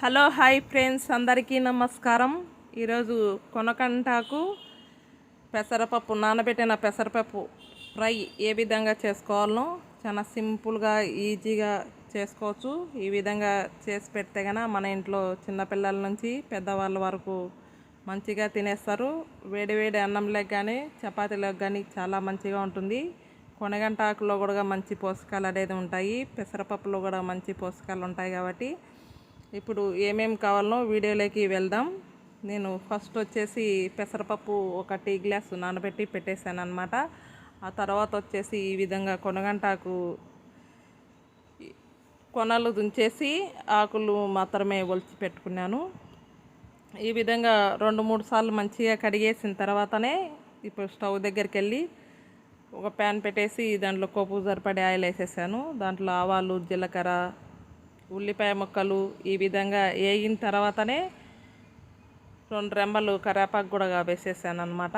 Hello hi friends. అందరికీ నమస్కారం. ఈరోజు కొనకంటాకు పెసరపప్పు నానబెట్టిన పెసరపప్పు ఫ్రై ఏ విధంగా చేసుకోవాలనో చాలా సింపుల్గా ఈజీగా చేసుకోవచ్చు. ఈ విధంగా చేసి పెడితే కనుక మన ఇంట్లో చిన్నపిల్లల నుంచి పెద్దవాళ్ళ వరకు మంచిగా తినేస్తారు. వేడివేడి అన్నంలోకి కానీ చపాతీలోకి కానీ చాలా మంచిగా ఉంటుంది. కొనగంటాకులో కూడా మంచి పోషకాలు అనేది ఉంటాయి. పెసరపప్పులో కూడా మంచి పోషకాలు ఉంటాయి కాబట్టి ఇప్పుడు ఏమేమి కావాలనో వీడియోలోకి వెళ్దాం. నేను ఫస్ట్ వచ్చేసి పెసరపప్పు ఒక టీ గ్లాసు నానబెట్టి పెట్టేశాను అనమాట ఆ తర్వాత వచ్చేసి ఈ విధంగా కొనగంటాకు కొనలు దుంచేసి ఆకులు మాత్రమే ఒలిచి పెట్టుకున్నాను. ఈ విధంగా రెండు మూడు సార్లు మంచిగా కడిగేసిన తర్వాతనే ఇప్పుడు స్టవ్ దగ్గరికి వెళ్ళి ఒక ప్యాన్ పెట్టేసి దాంట్లో కొప్పు సరిపడే ఆయిల్ వేసేసాను. దాంట్లో ఆవాలు జీలకర్ర ఉల్లిపాయ ముక్కలు ఈ విధంగా వేగిన తర్వాతనే రెండు రెమ్మలు కరేపాకు కూడా వేసేసాను అనమాట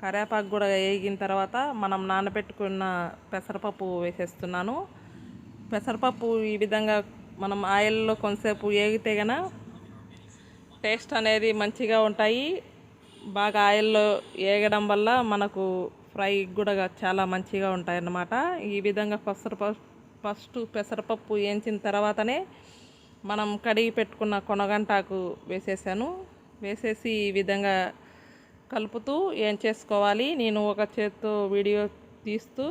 కరేపాకు కూడా వేగిన తర్వాత మనం నానబెట్టుకున్న పెసరపప్పు వేసేస్తున్నాను. పెసరపప్పు ఈ విధంగా మనం ఆయిల్లో కొంతసేపు వేగితే గన టేస్ట్ అనేది మంచిగా ఉంటాయి. బాగా ఆయిల్లో వేగడం వల్ల మనకు ఫ్రై కూడా చాలా మంచిగా ఉంటాయి అన్నమాట ఈ విధంగా పెసరపప్పు ఫస్ట్ పెసరపప్పు వేయించిన తర్వాతనే మనం కడిగి పెట్టుకున్న కొనగంటాకు వేసేసాను. వేసేసి ఈ విధంగా కలుపుతూ ఏం చేసుకోవాలి? నేను ఒక చేత్తో వీడియో తీస్తూ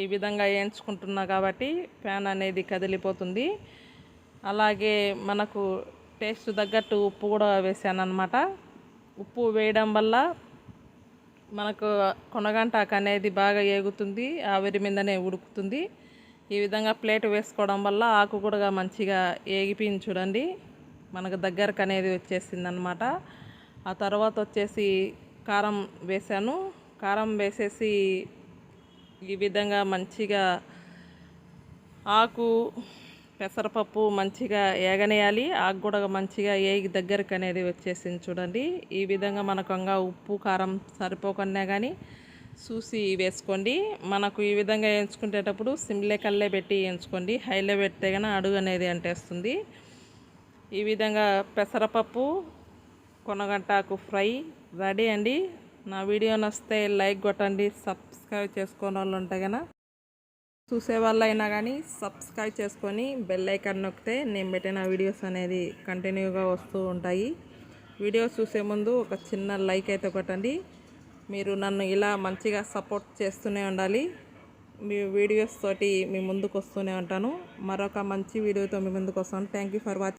ఈ విధంగా వేయించుకుంటున్నా కాబట్టి ఫ్యాన్ అనేది కదిలిపోతుంది. అలాగే మనకు టేస్ట్ తగ్గట్టు ఉప్పు కూడా వేసాను అనమాట ఉప్పు వేయడం వల్ల మనకు కొనగంటాకు అనేది బాగా ఏగుతుంది ఆవిరి మీదనే ఉడుకుతుంది. ఈ విధంగా ప్లేట్ వేసుకోవడం వల్ల ఆకు కూడా మంచిగా ఏగిపోయింది చూడండి. మనకు దగ్గరకు అనేది వచ్చేసింది అనమాట ఆ తర్వాత వచ్చేసి కారం వేసాను కారం వేసేసి ఈ విధంగా మంచిగా ఆకు పెసరపప్పు మంచిగా ఏగనేయాలి. ఆకు కూడా మంచిగా ఏగి దగ్గరకు అనేది వచ్చేసింది చూడండి. ఈ విధంగా మనకంగా ఉప్పు కారం సరిపోకుండా కానీ చూసి వేసుకోండి. మనకు ఈ విధంగా వేయించుకునేటప్పుడు సిమ్లే కల్లే పెట్టి వేయించుకోండి హైలో పెడితే కానీ అడుగు అనేది అంటేస్తుంది. ఈ విధంగా పెసరపప్పు కొనగంటాకు ఫ్రై రెడీ అండి. నా వీడియో నచ్చితే లైక్ కొట్టండి. సబ్స్క్రైబ్ చేసుకునే వాళ్ళు ఉంటే కనుక చూసే వాళ్ళైనా కానీ సబ్స్క్రైబ్ చేసుకొని బెల్ ఐకాన్ నొక్కితే నేను పెట్టిన వీడియోస్ అనేది కంటిన్యూగా వస్తూ ఉంటాయి. వీడియోస్ చూసే ముందు ఒక చిన్న లైక్ అయితే కొట్టండి. మీరు నన్ను ఇలా మంచిగా సపోర్ట్ చేస్తూనే ఉండాలి. మీ వీడియోస్ తోటి మీ ముందుకు వస్తూనే ఉంటాను. మరొక మంచి వీడియోతో మీ ముందుకు వస్తాను థ్యాంక్ యూ ఫర్ వాచింగ్